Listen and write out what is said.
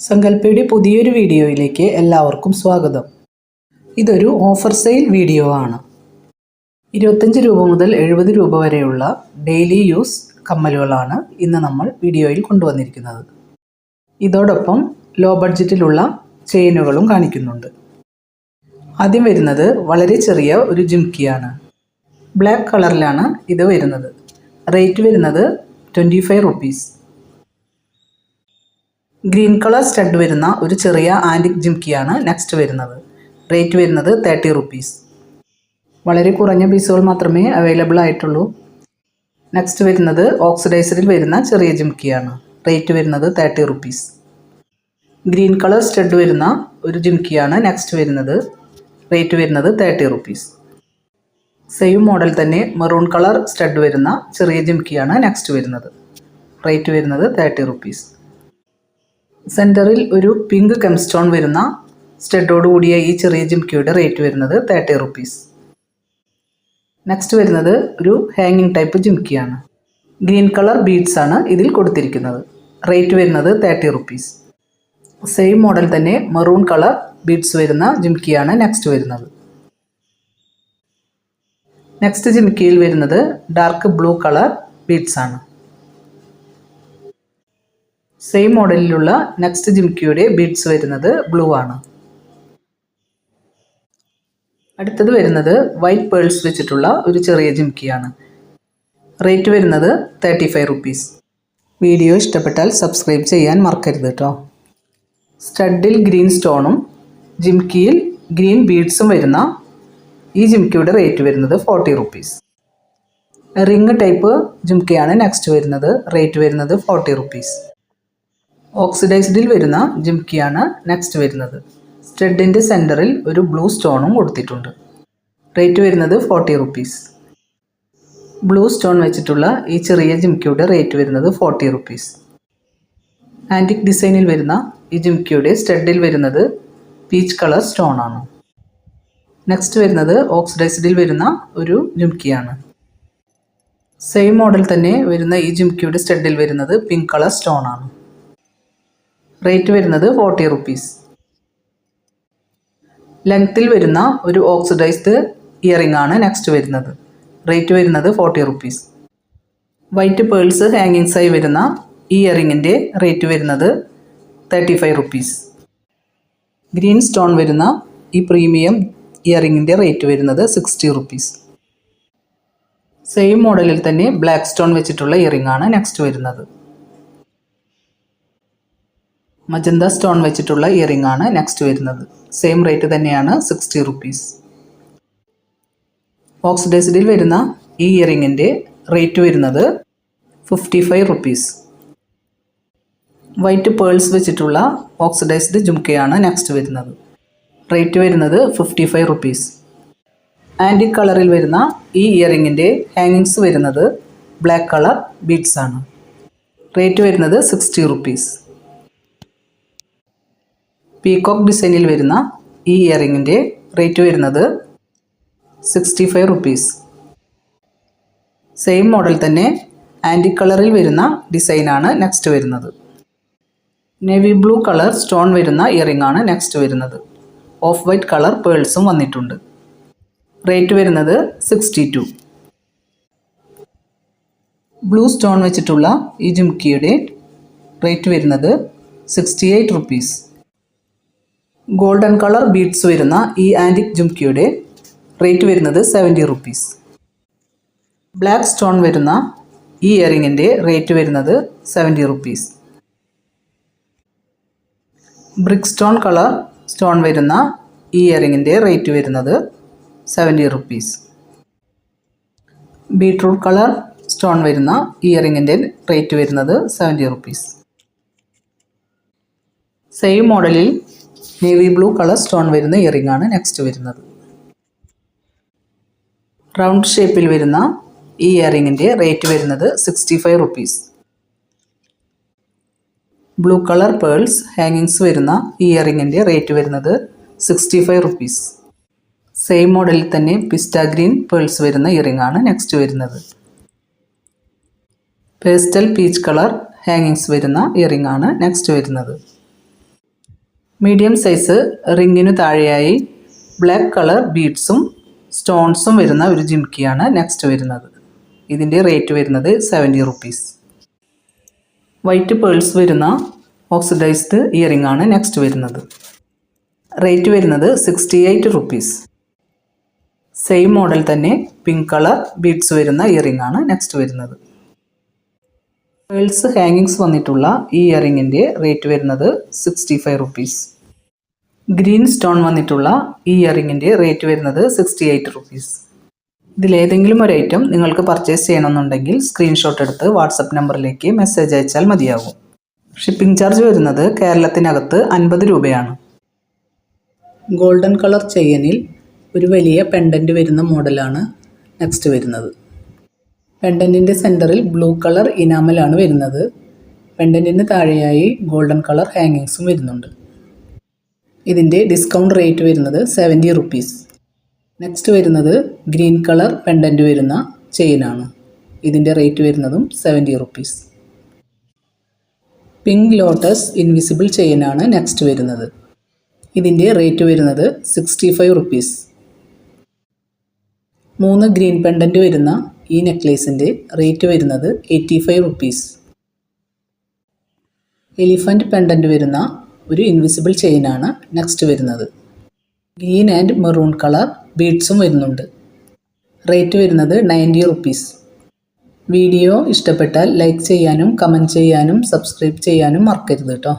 സങ്കല്പയുടെ പുതിയൊരു വീഡിയോയിലേക്ക് എല്ലാവർക്കും സ്വാഗതം. ഇതൊരു ഓഫർ സെയിൽ വീഡിയോ ആണ്. ഇരുപത്തഞ്ച് രൂപ മുതൽ എഴുപത് രൂപ വരെയുള്ള ഡെയിലി യൂസ് കമ്മലുകളാണ് ഇന്ന് നമ്മൾ വീഡിയോയിൽ കൊണ്ടുവന്നിരിക്കുന്നത്. ഇതോടൊപ്പം ലോ ബഡ്ജറ്റിലുള്ള ചെയിനുകളും കാണിക്കുന്നുണ്ട്. ആദ്യം വരുന്നത് വളരെ ചെറിയ ഒരു ജിംകിയാണ്. ബ്ലാക്ക് കളറിലാണ് ഇത് വരുന്നത്. റേറ്റ് വരുന്നത് twenty five rupees. Green colour stud വരുന്ന ഒരു ചെറിയ ആന്റിക് ജിംക്കിയാണ് നെക്സ്റ്റ് വരുന്നത്. റേറ്റ് വരുന്നത് തേർട്ടി റുപ്പീസ് വളരെ കുറഞ്ഞ പീസുകൾ മാത്രമേ അവൈലബിൾ ആയിട്ടുള്ളൂ. നെക്സ്റ്റ് വരുന്നത് ഓക്സിഡൈസറിൽ വരുന്ന ചെറിയ ജിംക്കിയാണ് റേറ്റ് വരുന്നത് thirty rupees green colour stud വരുന്ന ഒരു ജിംക്കിയാണ് നെക്സ്റ്റ് വരുന്നത്. റേറ്റ് വരുന്നത് തേർട്ടി റുപ്പീസ് സെയിം മോഡൽ തന്നെ മെറൂൺ കളർ സ്റ്റഡ് വരുന്ന ചെറിയ ജിംക്കിയാണ് നെക്സ്റ്റ് വരുന്നത്. റേറ്റ് വരുന്നത് തേർട്ടി റുപ്പീസ് സെന്ററിൽ ഒരു പിങ്ക് കെംസ്റ്റോൺ വരുന്ന സ്റ്റെഡോട് കൂടിയ ഈ ചെറിയ ജിംകിയുടെ റേറ്റ് വരുന്നത് തേർട്ടി റുപ്പീസ്. നെക്സ്റ്റ് വരുന്നത് ഒരു ഹാങ്ങിങ് ടൈപ്പ് ജിംക്കിയാണ് ഗ്രീൻ കളർ ബീഡ്സ് ആണ് ഇതിൽ കൊടുത്തിരിക്കുന്നത്. റേറ്റ് വരുന്നത് തേർട്ടി റുപ്പീസ്. സെയിം മോഡൽ തന്നെ മെറൂൺ കളർ ബീഡ്സ് വരുന്ന ജിംക്കിയാണ് നെക്സ്റ്റ് വരുന്നത്. നെക്സ്റ്റ് ജിംകിയിൽ വരുന്നത് ഡാർക്ക് ബ്ലൂ കളർ ബീഡ്സ് ആണ്. സെയിം മോഡലിലുള്ള നെക്സ്റ്റ് ജിംകിയുടെ ബീഡ്സ് വരുന്നത് ബ്ലൂ ആണ്. അടുത്തത് വരുന്നത് വൈറ്റ് പേൾസ് വെച്ചിട്ടുള്ള ഒരു ചെറിയ ജിംകിയാണ് റേറ്റ് വരുന്നത് തേർട്ടി ഫൈവ് റുപ്പീസ് വീഡിയോ ഇഷ്ടപ്പെട്ടാൽ സബ്സ്ക്രൈബ് ചെയ്യാൻ മറക്കരുത് കേട്ടോ സ്റ്റഡിൽ ഗ്രീൻ സ്റ്റോണും ജിംകിയിൽ ഗ്രീൻ ബീഡ്സും വരുന്ന ഈ ജിംകിയുടെ റേറ്റ് വരുന്നത് ഫോർട്ടി റുപ്പീസ് റിങ് ടൈപ്പ് ജിംക്കയാണ് നെക്സ്റ്റ് വരുന്നത് റേറ്റ് വരുന്നത് ഫോർട്ടി റുപ്പീസ് ഓക്സിഡൈസ്ഡിൽ വരുന്ന ജിംകിയാണ് നെക്സ്റ്റ് വരുന്നത്. സ്റ്റെഡിന്റെ സെന്ററിൽ ഒരു ബ്ലൂ സ്റ്റോണും കൊടുത്തിട്ടുണ്ട്. റേറ്റ് വരുന്നത് ഫോർട്ടി റുപ്പീസ്. ബ്ലൂ സ്റ്റോൺ വെച്ചിട്ടുള്ള ഈ ചെറിയ ജിംക്കിയുടെ റേറ്റ് വരുന്നത് ഫോർട്ടി റുപ്പീസ്. ആന്റിക് ഡിസൈനിൽ വരുന്ന ഈ ജിംക്കിയുടെ സ്റ്റെഡിൽ വരുന്നത് പീച്ച് കളർ സ്റ്റോൺ ആണ് നെക്സ്റ്റ് വരുന്നത് ഓക്സിഡൈസ്ഡിൽ വരുന്ന ഒരു ജിംക്കിയാണ് സെയിം മോഡൽ തന്നെ വരുന്ന ഈ ജിംക്കിയുടെ സ്റ്റെഡിൽ വരുന്നത് പിങ്ക് കളർ സ്റ്റോൺ ആണ് റേറ്റ് വരുന്നത് ഫോർട്ടി റുപ്പീസ് ലെങ്ത്തിൽ വരുന്ന ഒരു ഓക്സിഡൈസ്ഡ് ഇയറിംഗ് ആണ് നെക്സ്റ്റ് വരുന്നത്. റേറ്റ് വരുന്നത് ഫോർട്ടി റുപ്പീസ് വൈറ്റ് പേൾസ് ഹാങ്ങിങ്സായി വരുന്ന ഈ ഇയറിങ്ങിന്റെ റേറ്റ് വരുന്നത് thirty five rupees green stone വരുന്ന ഈ പ്രീമിയം ഇയറിങ്ങിന്റെ റേറ്റ് വരുന്നത് സിക്സ്റ്റി റുപ്പീസ് സെയിം മോഡലിൽ തന്നെ ബ്ലാക്ക് സ്റ്റോൺ വെച്ചിട്ടുള്ള ഇയറിംഗ് ആണ് നെക്സ്റ്റ് വരുന്നത്. മജന്ത സ്റ്റോൺ വെച്ചിട്ടുള്ള ഇയറിംഗ് ആണ് നെക്സ്റ്റ് വരുന്നത്. സെയിം റേറ്റ് തന്നെയാണ് സിക്സ്റ്റി റുപ്പീസ് ഓക്സിഡൈസ്ഡിൽ വരുന്ന ഈ ഇയറിങ്ങിന്റെ റേറ്റ് വരുന്നത് fifty five rupees white pearls വെച്ചിട്ടുള്ള ഓക്സിഡൈസ്ഡ് ജുംക്കയാണ് നെക്സ്റ്റ് വരുന്നത്. റേറ്റ് വരുന്നത് ഫിഫ്റ്റി ഫൈവ് റുപ്പീസ് ആന്റിക് കളറിൽ വരുന്ന ഈ ഇയറിങ്ങിന്റെ ഹാങ്ങിങ്സ് വരുന്നത് ബ്ലാക്ക് കളർ ആണ്. റേറ്റ് വരുന്നത് സിക്സ്റ്റി റുപ്പീസ് പീകോക്ക് ഡിസൈനിൽ വരുന്ന ഈ ഇയറിങ്ങിന്റെ റേറ്റ് വരുന്നത് sixty five rupees. Same model തന്നെ ആന്റി കളറിൽ വരുന്ന ഡിസൈനാണ് നെക്സ്റ്റ് വരുന്നത്. നേവി ബ്ലൂ കളർ സ്റ്റോൺ വരുന്ന ഇയറിംഗ് ആണ് നെക്സ്റ്റ് വരുന്നത്. ഓഫ് വൈറ്റ് കളർ പേൾസും വന്നിട്ടുണ്ട്. റേറ്റ് വരുന്നത് സിക്സ്റ്റി ടു ബ്ലൂ സ്റ്റോൺ വെച്ചിട്ടുള്ള ഈ ജിംകിയുടെ റേറ്റ് വരുന്നത് sixty eight rupees. Golden colour beads വരുന്ന ഈ ആന്റിക് ജുംക്കിയുടെ റേറ്റ് വരുന്നത് സെവന്റി റുപ്പീസ് ബ്ലാക്ക് സ്റ്റോൺ വരുന്ന ഈ ഇയറിങ്ങിന്റെ റേറ്റ് വരുന്നത് seventy rupees brick stone colour stone വരുന്ന ഈ ഇയറിങ്ങിന്റെ റേറ്റ് വരുന്നത് seventy rupees beetroot colour stone വരുന്ന ഇയറിങ്ങിന്റെ റേറ്റ് വരുന്നത് സെവന്റി റുപ്പീസ് സെയിം മോഡലിൽ നേവി ബ്ലൂ കളർ സ്റ്റോൺ വരുന്ന ഇയറിംഗ് ആണ് നെക്സ്റ്റ് വരുന്നത്. റൗണ്ട് ഷേപ്പിൽ വരുന്ന ഈ ഇയറിങ്ങിന്റെ റേറ്റ് വരുന്നത് sixty five rupees. Blue colour pearls ഹാങ്ങിങ്സ് വരുന്ന ഈ ഇയറിങ്ങിന്റെ റേറ്റ് വരുന്നത് സിക്സ്റ്റി ഫൈവ് റുപ്പീസ്. സെയിം മോഡലിൽ തന്നെ പിസ്റ്റ ഗ്രീൻ പേൾസ് വരുന്ന ഇയറിംഗ് ആണ് നെക്സ്റ്റ് വരുന്നത്. പേസ്റ്റൽ പീച്ച് കളർ ഹാങ്ങിങ്സ് വരുന്ന ഇയറിംഗ് ആണ് നെക്സ്റ്റ് വരുന്നത്. മീഡിയം സൈസ് റിങ്ങിനു താഴെയായി ബ്ലാക്ക് കളർ ബീഡ്സും സ്റ്റോൺസും വരുന്ന ഒരു ജിംക്കിയാണ് നെക്സ്റ്റ് വരുന്നത്. ഇതിന്റെ റേറ്റ് വരുന്നത് സെവന്റി റുപ്പീസ്. വൈറ്റ് പേൾസ് വരുന്ന ഓക്സിഡൈസ്ഡ് ഇയറിംഗ് ആണ് നെക്സ്റ്റ് വരുന്നത്. റേറ്റ് വരുന്നത് sixty eight rupees. Same model തന്നെ പിങ്ക് കളർ ബീഡ്സ് വരുന്ന ഇയറിംഗ് ആണ് നെക്സ്റ്റ് വരുന്നത്. പേൾസ് ഹാങ്ങിങ്സ് വന്നിട്ടുള്ള ഈ ഇയറിങ്ങിന്റെ റേറ്റ് വരുന്നത് sixty five rupees green stone വന്നിട്ടുള്ള ഈ ഇയറിങ്ങിന്റെ റേറ്റ് വരുന്നത് സിക്സ്റ്റി എയ്റ്റ് റുപ്പീസ് ഇതിലേതെങ്കിലും ഒരു ഐറ്റം നിങ്ങൾക്ക് പർച്ചേസ് ചെയ്യണമെന്നുണ്ടെങ്കിൽ സ്ക്രീൻഷോട്ട് എടുത്ത് വാട്സപ്പ് നമ്പറിലേക്ക് മെസ്സേജ് അയച്ചാൽ മതിയാകും. ഷിപ്പിംഗ് ചാർജ് വരുന്നത് കേരളത്തിനകത്ത് അൻപത് രൂപയാണ്. ഗോൾഡൻ കളർ ചെയ്യനിൽ ഒരു വലിയ പെൻഡന്റ് വരുന്ന മോഡലാണ് നെക്സ്റ്റ് വരുന്നത്. പെൻഡന്റിന്റെ സെന്ററിൽ ബ്ലൂ കളർ ഇനാമലാണ് വരുന്നത്. പെൻഡന്റിന് താഴെയായി ഗോൾഡൻ കളർ ഹാങ്ങിങ്സും വരുന്നുണ്ട്. ഇതിന്റെ ഡിസ്കൗണ്ട് റേറ്റ് വരുന്നത് സെവന്റി റുപ്പീസ്. നെക്സ്റ്റ് വരുന്നത് ഗ്രീൻ കളർ പെൻഡന്റ് വരുന്ന ചെയിനാണ്. ഇതിന്റെ റേറ്റ് വരുന്നതും seventy rupees. Pink lotus invisible ചെയിനാണ് next വരുന്നത്. ഇതിന്റെ റേറ്റ് വരുന്നത് സിക്സ്റ്റി ഫൈവ് റുപ്പീസ്. മൂന്ന് ഗ്രീൻ പെൻഡന്റ് വരുന്ന ഈ നെക്ലേസിന്റെ റേറ്റ് വരുന്നത് eighty five rupees. Elephant pendant വരുന്ന ഒരു ഇൻവിസിബിൾ ചെയിനാണ് നെക്സ്റ്റ് വരുന്നത്. ഗ്രീൻ ആൻഡ് മെറൂൺ കളർ ബീഡ്സും വരുന്നുണ്ട്. റേറ്റ് വരുന്നത് നയന്റി റുപ്പീസ്. വീഡിയോ ഇഷ്ടപ്പെട്ടാൽ ലൈക്ക് ചെയ്യാനും കമന്റ് ചെയ്യാനും സബ്സ്ക്രൈബ് ചെയ്യാനും മറക്കരുത് കേട്ടോ